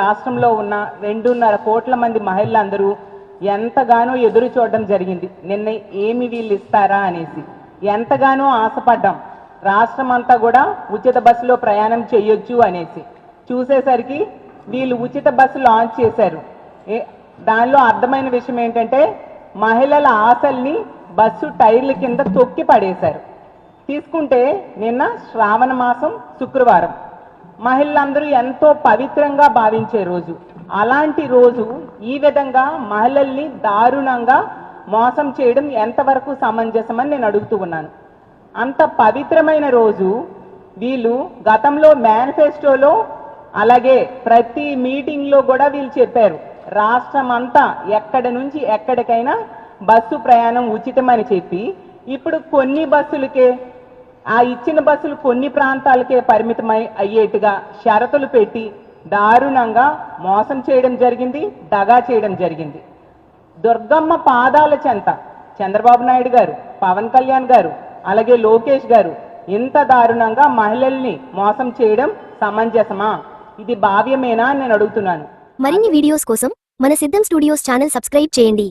రాష్ట్రంలో ఉన్న రెండున్నర కోట్ల మంది మహిళలందరూ ఎంతగానో ఎదురు చూడడం జరిగింది. నిన్న ఏమి వీళ్ళు ఇస్తారా అనేసి. ఎంతగానో ఆశపడ్డాం. రాష్ట్రం అంతా కూడా ఉచిత బస్సులో ప్రయాణం చేయొచ్చు అనేసి. చూసేసరికి వీళ్ళు ఉచిత బస్సు లాంచ్ చేశారు. దానిలో అర్థమైన విషయం ఏంటంటే మహిళల ఆశల్ని బస్సు టైర్ల కింద తొక్కి పడేశారు. తీసుకుంటే నిన్న శ్రావణ మాసం శుక్రవారం. మహిళలందరూ ఎంతో పవిత్రంగా భావించే రోజు. అలాంటి రోజు ఈ విధంగా మహిళల్ని దారుణంగా మోసం చేయడం ఎంతవరకు సమంజసమని నేను అడుగుతూ ఉన్నాను. అంత పవిత్రమైన రోజు వీళ్ళు గతంలో మేనిఫెస్టోలో అలాగే ప్రతి మీటింగ్లో కూడా వీళ్ళు చెప్పారు. రాష్ట్రం అంతా ఎక్కడి నుంచి ఎక్కడికైనా బస్సు ప్రయాణం ఉచితమని చెప్పి. ఇప్పుడు కొన్ని బస్సులకే ఆ ఇచ్చిన బస్సులు కొన్ని ప్రాంతాలకే పరిమితమై అయ్యేట్టుగా షరతులు పెట్టి దారుణంగా మోసం చేయడం జరిగింది దగా చేయడం జరిగింది. దుర్గమ్మ పాదాల చెంత చంద్రబాబు నాయుడు గారు పవన్ కళ్యాణ్ గారు అలాగే లోకేష్ గారు ఇంత దారుణంగా మహిళల్ని మోసం చేయడం సమంజసమా? ఇది భావ్యమేనా అని నేను అడుగుతున్నాను. మరిన్ని వీడియోస్ కోసం మన సిద్ధం స్టూడియోస్ ఛానల్ సబ్స్క్రైబ్ చేయండి.